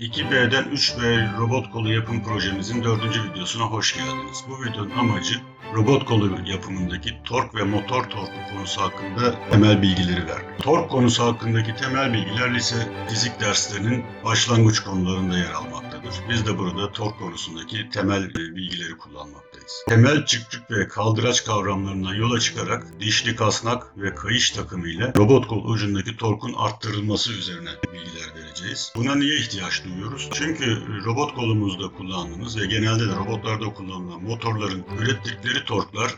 2B'den 3B robot kolu yapım projemizin dördüncü videosuna hoş geldiniz. Bu videonun amacı robot kolu yapımındaki tork ve motor torku konusu hakkında temel bilgileri vermek. Tork konusu hakkındaki temel bilgiler lise fizik derslerinin başlangıç konularında yer almaktadır. Biz de burada tork konusundaki temel e, bilgileri kullanmaktayız. Temel çıktık ve kaldıraç kavramlarından yola çıkarak dişli kasnak ve kayış takımı ile robot kol ucundaki torkun arttırılması üzerine bilgiler vereceğiz. Buna niye ihtiyaç duyuyoruz? Çünkü robot kolumuzda kullandığımız ve genelde de robotlarda kullanılan motorların ürettikleri torklar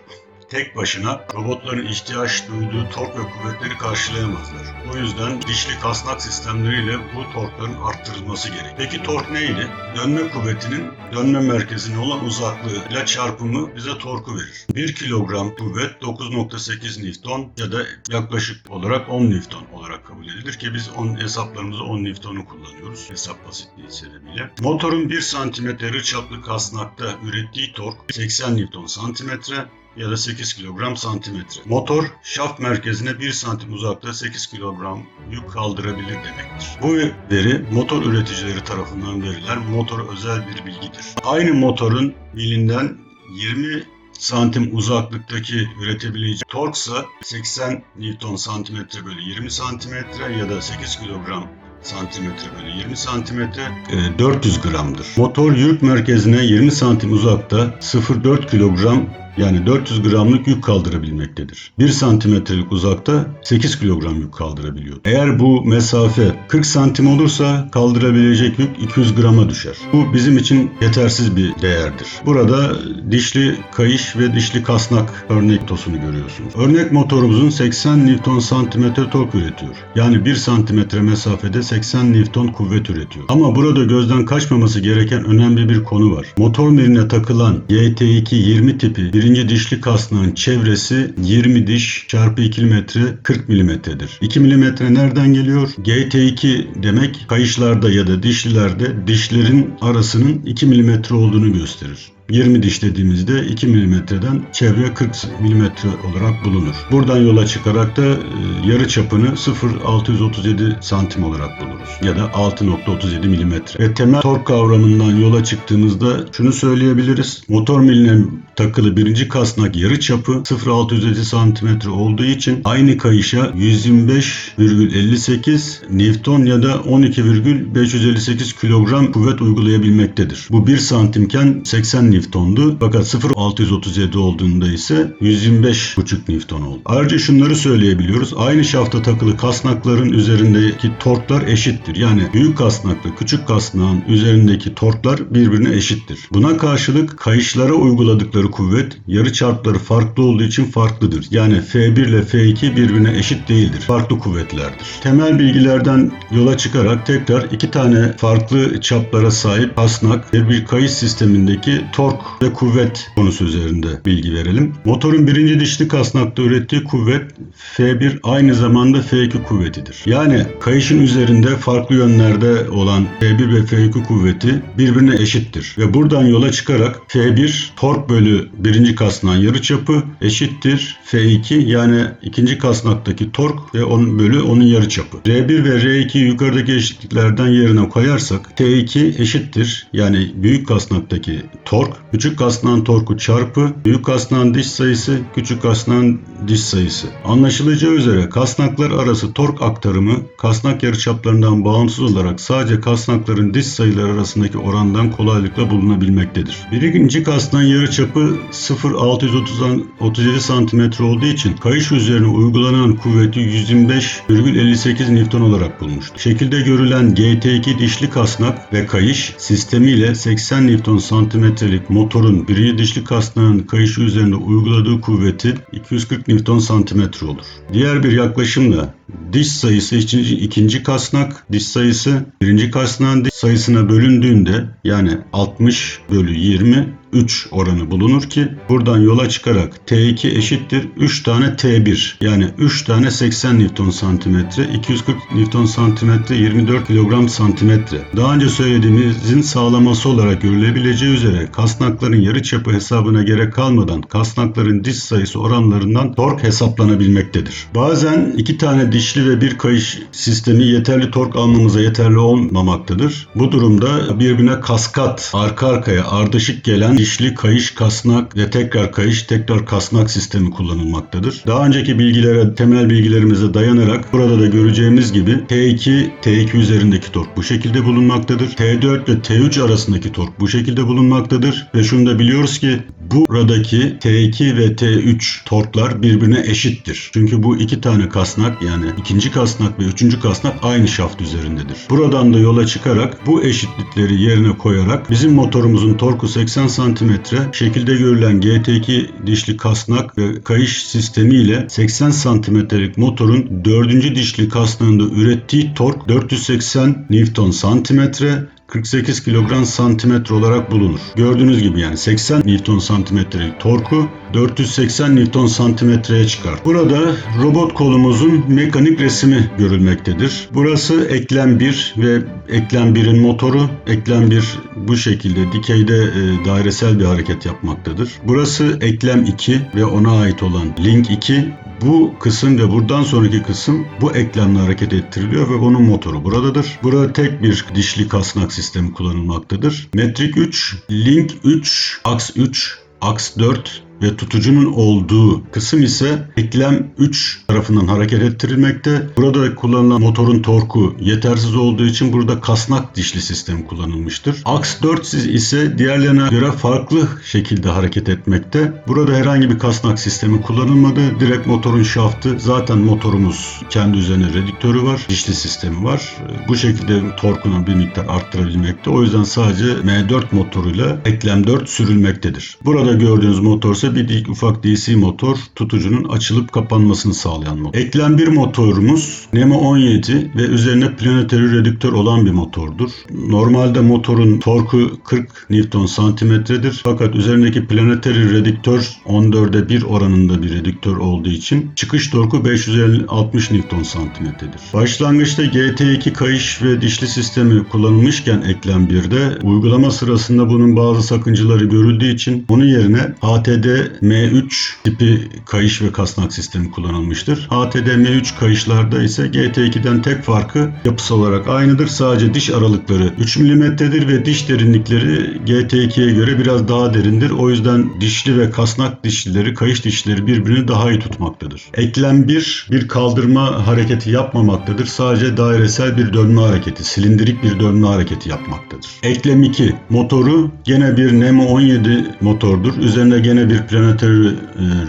tek başına robotların ihtiyaç duyduğu tork ve kuvvetleri karşılayamazlar. O yüzden dişli kasnak sistemleriyle bu torkların arttırılması gerek. Peki tork neydi? Dönme kuvvetinin dönme merkezine olan uzaklığıyla çarpımı bize torku verir. 1 kilogram kuvvet 9.8 Newton ya da yaklaşık olarak 10 Newton olarak kabul edilir ki biz 10 hesaplarımızda 10 Newton'u kullanıyoruz hesap basitliği sebebiyle. Motorun 1 santimetre çaplı kasnakta ürettiği tork 80 Newton santimetre ya da 8 kilogram santimetre. Motor şaft merkezine 1 santim uzakta 8 kilogram yük kaldırabilir demektir. Bu veri motor üreticileri tarafından verilen motor özel bir bilgidir. Aynı motorun bilinden 20 santim uzaklıktaki üretebileceği torksa 80 Newton santimetre bölü 20 santimetre ya da 8 kilogram santimetre bölü 20 santimetre e, 400 gramdır. Motor yük merkezine 20 santim uzakta 0,4 kilogram yani 400 gramlık yük kaldırabilmektedir. 1 santimetrelik uzakta 8 kilogram yük kaldırabiliyor. Eğer bu mesafe 40 santim olursa kaldırabilecek yük 200 grama düşer. Bu bizim için yetersiz bir değerdir. Burada dişli kayış ve dişli kasnak örnek tosunu görüyorsunuz. Örnek motorumuzun 80 Newton santimetre tork üretiyor. Yani 1 santimetre mesafede 80 Newton kuvvet üretiyor. Ama burada gözden kaçmaması gereken önemli bir konu var. Motor miline takılan GT2 20 tipi birinci dişli kasnağın çevresi 20 diş çarpı 2 metre 40 milimetredir. 2 milimetre nereden geliyor? GT2 demek kayışlarda ya da dişlilerde dişlerin arasının 2 milimetre olduğunu gösterir. 20 diş dediğimizde 2 milimetreden çevre 40 milimetre olarak bulunur. Buradan yola çıkarak da e, yarı çapını 0.637 santim olarak buluruz. Ya da 6.37 milimetre. Ve temel tork kavramından yola çıktığımızda şunu söyleyebiliriz. Motor miline takılı birinci kasnak yarı çapı 0.607 santimetre olduğu için aynı kayışa 125,58 Newton ya da 12,558 kilogram kuvvet uygulayabilmektedir. Bu 1 santimken 80 Newton'du. Fakat 0.637 olduğunda ise 125,5 Newton oldu. Ayrıca şunları söyleyebiliyoruz. Aynı şafta takılı kasnakların üzerindeki torklar eşittir. Yani büyük kasnakla küçük kasnağın üzerindeki torklar birbirine eşittir. Buna karşılık kayışlara uyguladıkları kuvvet yarı çarpları farklı olduğu için farklıdır. Yani F1 ile F2 birbirine eşit değildir. Farklı kuvvetlerdir. Temel bilgilerden yola çıkarak tekrar iki tane farklı çaplara sahip kasnak ve bir kayış sistemindeki tork ve kuvvet konusu üzerinde bilgi verelim. Motorun birinci dişli kasnakta ürettiği kuvvet F1 aynı zamanda F2 kuvvetidir. Yani kayışın üzerinde farklı yönlerde olan F1 ve F2 kuvveti birbirine eşittir. Ve buradan yola çıkarak F1 tork bölü birinci kasnağın yarıçapı eşittir F2 yani ikinci kasnaktaki tork ve onun bölü onun yarıçapı. R1 ve R2 yukarıdaki eşitliklerden yerine koyarsak T2 eşittir yani büyük kasnaktaki tork, küçük kasnağın torku çarpı büyük kasnağın diş sayısı, küçük kasnağın diş sayısı. Anlaşılacağı üzere kasnaklar arası tork aktarımı kasnak yarıçaplarından bağımsız olarak sadece kasnakların diş sayıları arasındaki orandan kolaylıkla bulunabilmektedir. Birinci kasnağın yarıçapı 0.637 cm olduğu için kayış üzerine uygulanan kuvveti 125,58 Newton olarak bulmuştur. Şekilde görülen GT2 dişli kasnak ve kayış sistemiyle 80 Newton santimetrelik motorun birinci dişli kasnağın kayışı üzerinde uyguladığı kuvveti 240 Newton santimetre olur. Diğer bir yaklaşımla diş sayısı için ikinci kasnak diş sayısı birinci kasnağın diş sayısına bölündüğünde yani 60 bölü 20 3 oranı bulunur ki buradan yola çıkarak T2 eşittir 3 tane T1 yani 3 tane 80 Newton santimetre 240 Newton santimetre 24 kilogram santimetre. Daha önce söylediğimizin sağlaması olarak görülebileceği üzere kasnakların yarıçapı hesabına gerek kalmadan kasnakların diş sayısı oranlarından tork hesaplanabilmektedir. Bazen iki tane dişli ve bir kayış sistemi yeterli tork almamıza yeterli olmamaktadır. Bu durumda birbirine kaskat, arka arkaya ardışık gelen dişli kayış kasnak ve tekrar kayış tekrar kasnak sistemi kullanılmaktadır. Daha önceki bilgilere, temel bilgilerimize dayanarak burada da göreceğimiz gibi T2, T2 üzerindeki tork bu şekilde bulunmaktadır. T4 ve T3 arasındaki tork bu şekilde bulunmaktadır. Ve şunu da biliyoruz ki buradaki T2 ve T3 torklar birbirine eşittir. Çünkü bu iki tane kasnak yani ikinci kasnak ve üçüncü kasnak aynı şaft üzerindedir. Buradan da yola çıkarak bu eşitlikleri yerine koyarak bizim motorumuzun torku 80 cm şekilde görülen GT2 dişli kasnak ve kayış sistemi ile 80 santimetrelik motorun 4. dişli kasnağında ürettiği tork 480 Newton santimetre 48 kilogram santimetre olarak bulunur. Gördüğünüz gibi yani 80 Newton santimetrelik torku 480 Newton santimetreye çıkar. Burada robot kolumuzun mekanik resmi görülmektedir. Burası eklem 1 ve eklem 1'in motoru. Eklem 1 bu şekilde dikeyde e, dairesel bir hareket yapmaktadır. Burası eklem 2 ve ona ait olan link 2 bu kısım ve buradan sonraki kısım bu eklemle hareket ettiriliyor ve onun motoru buradadır. Burada tek bir dişli kasnak sistemi kullanılmaktadır. Metrik 3, link 3, aks 3, aks 4 ve tutucunun olduğu kısım ise eklem 3 tarafından hareket ettirilmekte. Burada kullanılan motorun torku yetersiz olduğu için burada kasnak dişli sistem kullanılmıştır. Aks 4 ise diğerlerine göre farklı şekilde hareket etmekte. Burada herhangi bir kasnak sistemi kullanılmadı. Direkt motorun şaftı zaten motorumuz kendi üzerine redüktörü var. Dişli sistemi var. Bu şekilde torkunu bir miktar arttırabilmekte. O yüzden sadece M4 motoruyla eklem 4 sürülmektedir. Burada gördüğünüz motor ise bir ufak DC motor tutucunun açılıp kapanmasını sağlayan motor. Eklem bir motorumuz Nemo 17 ve üzerine planetary redüktör olan bir motordur. Normalde motorun torku 40 Newton santimetredir. Fakat üzerindeki planetary redüktör 14'e 1 oranında bir redüktör olduğu için çıkış torku 560 Newton santimetredir. Başlangıçta GT2 kayış ve dişli sistemi kullanılmışken eklem 1'de uygulama sırasında bunun bazı sakıncaları görüldüğü için onun yerine HTD M3 tipi kayış ve kasnak sistemi kullanılmıştır. HTD M3 kayışlarda ise GT2'den tek farkı yapısal olarak aynıdır. Sadece diş aralıkları 3 mm'dir ve diş derinlikleri GT2'ye göre biraz daha derindir. O yüzden dişli ve kasnak dişlileri, kayış dişlileri birbirini daha iyi tutmaktadır. Eklem 1 bir kaldırma hareketi yapmamaktadır. Sadece dairesel bir dönme hareketi, silindirik bir dönme hareketi yapmaktadır. Eklem 2 motoru gene bir Nemo 17 motordur. Üzerinde gene bir planetary e,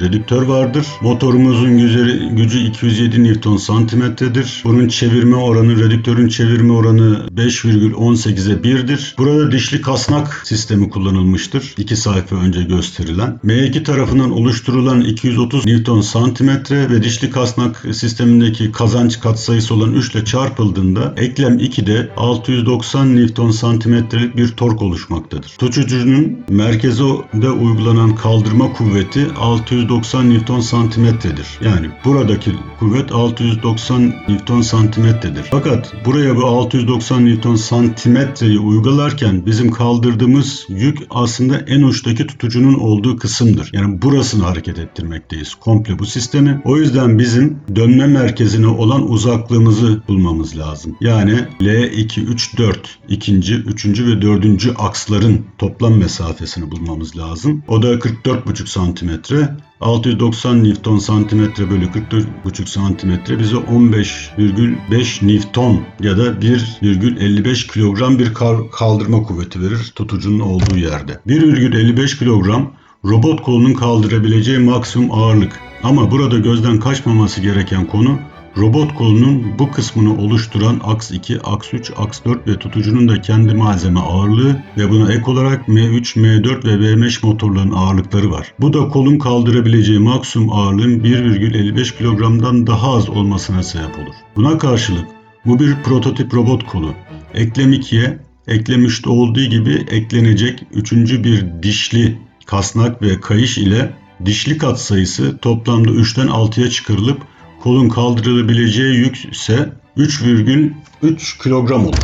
redüktör vardır. Motorumuzun gücü, gücü 207 Newton santimetredir. Bunun çevirme oranı, redüktörün çevirme oranı 5,18'e 1'dir. Burada dişli kasnak sistemi kullanılmıştır. İki sayfa önce gösterilen. M2 tarafından oluşturulan 230 Newton santimetre ve dişli kasnak sistemindeki kazanç katsayısı olan 3 ile çarpıldığında eklem 2'de 690 Newton santimetrelik bir tork oluşmaktadır. Tutucunun merkezde uygulanan kaldırma kuvveti 690 Newton santimetredir. Yani buradaki kuvvet 690 Newton santimetredir. Fakat buraya bu 690 Newton santimetreyi uygularken bizim kaldırdığımız yük aslında en uçtaki tutucunun olduğu kısımdır. Yani burasını hareket ettirmekteyiz. Komple bu sistemi. O yüzden bizim dönme merkezine olan uzaklığımızı bulmamız lazım. Yani L2, 3, 4 ikinci, üçüncü ve dördüncü aksların toplam mesafesini bulmamız lazım. O da 44,5 santimetre. 690 Newton santimetre bölü 44,5 santimetre bize 15,5 Newton ya da 1,55 kilogram bir kaldırma kuvveti verir tutucunun olduğu yerde. 1,55 kilogram robot kolunun kaldırabileceği maksimum ağırlık. Ama burada gözden kaçmaması gereken konu Robot kolunun bu kısmını oluşturan aks 2, aks 3, aks 4 ve tutucunun da kendi malzeme ağırlığı ve buna ek olarak M3, M4 ve V5 motorların ağırlıkları var. Bu da kolun kaldırabileceği maksimum ağırlığın 1,55 kilogramdan daha az olmasına sebep olur. Buna karşılık bu bir prototip robot kolu. Eklem 2'ye eklem 3'te olduğu gibi eklenecek üçüncü bir dişli kasnak ve kayış ile dişli kat sayısı toplamda 3'ten 6'ya çıkarılıp kolun kaldırılabileceği yük ise 3,3 kilogram olur.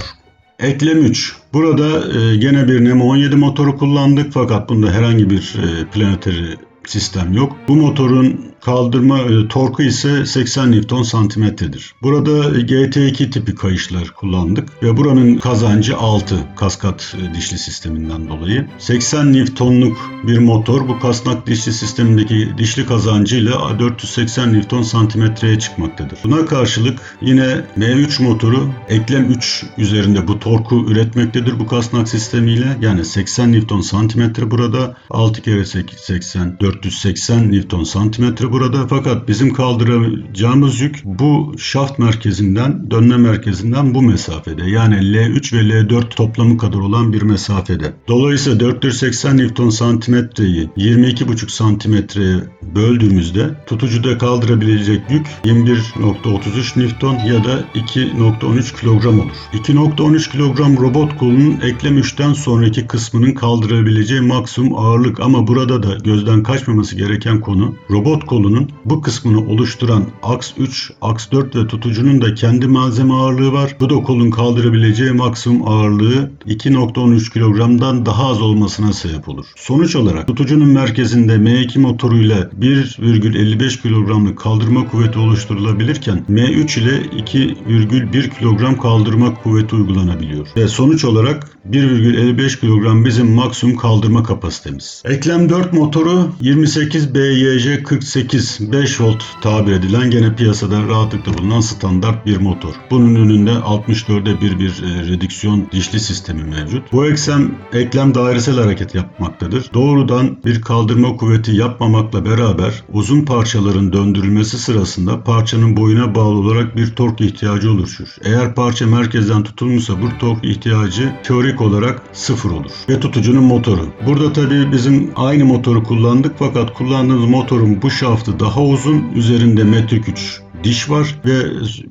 Eklem 3. Burada e, gene bir Nemo 17 motoru kullandık fakat bunda herhangi bir e, planetary sistem yok. Bu motorun kaldırma e, torku ise 80 Newton santimetredir. Burada GT2 tipi kayışlar kullandık ve buranın kazancı 6 kaskat e, dişli sisteminden dolayı. 80 Newton'luk bir motor bu kasnak dişli sistemindeki dişli kazancıyla 480 Newton santimetreye çıkmaktadır. Buna karşılık yine M3 motoru eklem 3 üzerinde bu torku üretmektedir bu kasnak sistemiyle. Yani 80 Newton santimetre burada 6 kere 80 480 Newton santimetre burada fakat bizim kaldıracağımız yük bu şaft merkezinden dönme merkezinden bu mesafede yani L3 ve L4 toplamı kadar olan bir mesafede. Dolayısıyla 480 Newton santimetreyi 22,5 santimetreye böldüğümüzde tutucuda kaldırabilecek yük 21.33 Newton ya da 2.13 kilogram olur. 2.13 kilogram robot kolunun eklem 3'ten sonraki kısmının kaldırabileceği maksimum ağırlık ama burada da gözden kaçmaması gereken konu robot kolunun bu kısmını oluşturan aks 3, aks 4 ve tutucunun da kendi malzeme ağırlığı var. Bu da kolun kaldırabileceği maksimum ağırlığı 2.13 kilogramdan daha az olmasına sebep olur. Sonuç olarak tutucunun merkezinde M2 motoruyla 1,55 kilogramlık kaldırma kuvveti oluşturulabilirken M3 ile 2,1 kilogram kaldırma kuvveti uygulanabiliyor. Ve sonuç olarak 1,55 kilogram bizim maksimum kaldırma kapasitemiz. Eklem 4 motoru 28 BYJ 48 5 volt tabir edilen gene piyasada rahatlıkla bulunan standart bir motor. Bunun önünde 64'e bir bir e, redüksiyon dişli sistemi mevcut. Bu eksem eklem dairesel hareket yapmaktadır. Doğrudan bir kaldırma kuvveti yapmamakla beraber uzun parçaların döndürülmesi sırasında parçanın boyuna bağlı olarak bir tork ihtiyacı oluşur. Eğer parça merkezden tutulmuşsa bu tork ihtiyacı teorik olarak sıfır olur. Ve tutucunun motoru. Burada tabii bizim aynı motoru kullandık fakat kullandığımız motorun bu şaftı daha uzun. Üzerinde metrik 3 diş var ve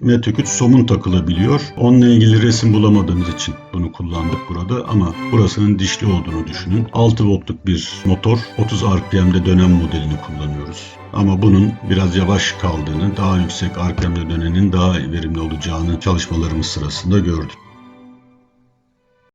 metrik 3 somun takılabiliyor. Onunla ilgili resim bulamadığımız için bunu kullandık burada ama burasının dişli olduğunu düşünün. 6 voltluk bir motor 30 RPM'de dönen modelini kullanıyoruz. Ama bunun biraz yavaş kaldığını, daha yüksek RPM'de dönenin daha verimli olacağını çalışmalarımız sırasında gördük.